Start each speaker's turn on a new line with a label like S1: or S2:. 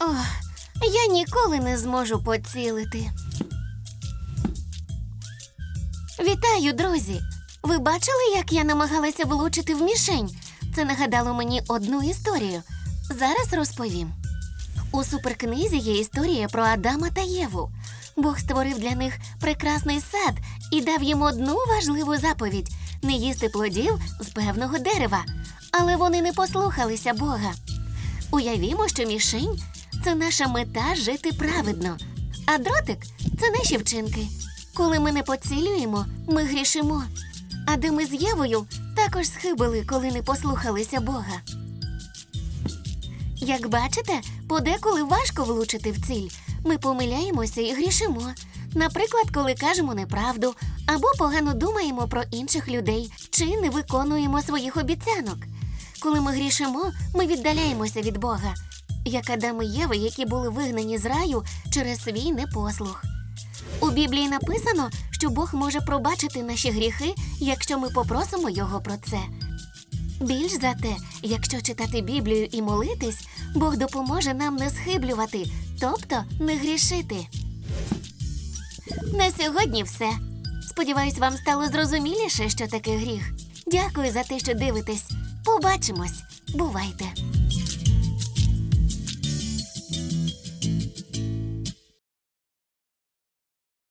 S1: Ох, я ніколи не зможу поцілити. Вітаю, друзі! Ви бачили, як я намагалася влучити в мішень? Це нагадало мені одну історію. Зараз розповім. У суперкнизі є історія про Адама та Єву. Бог створив для них прекрасний сад і дав їм одну важливу заповідь не їсти плодів з певного дерева. Але вони не послухалися Бога. Уявімо, що мішень це наша мета жити праведно, а дротик це наші вчинки. Коли ми не поцілюємо, ми грішимо. А де ми з Євою також схибили, коли не послухалися Бога. Як бачите, подеколи важко влучити в ціль. Ми помиляємося і грішимо. Наприклад, коли кажемо неправду або погано думаємо про інших людей чи не виконуємо своїх обіцянок. Коли ми грішимо, ми віддаляємося від Бога, як Адам і Єва, які були вигнані з раю через свій непослух. У Біблії написано, що Бог може пробачити наші гріхи, якщо ми попросимо Його про це. Більш за те, якщо читати Біблію і молитись, Бог допоможе нам не схиблювати, тобто не грішити. На сьогодні все. Сподіваюсь, вам стало зрозуміліше, що таке гріх. Дякую за те, що дивитесь. Побачимось. Бувайте!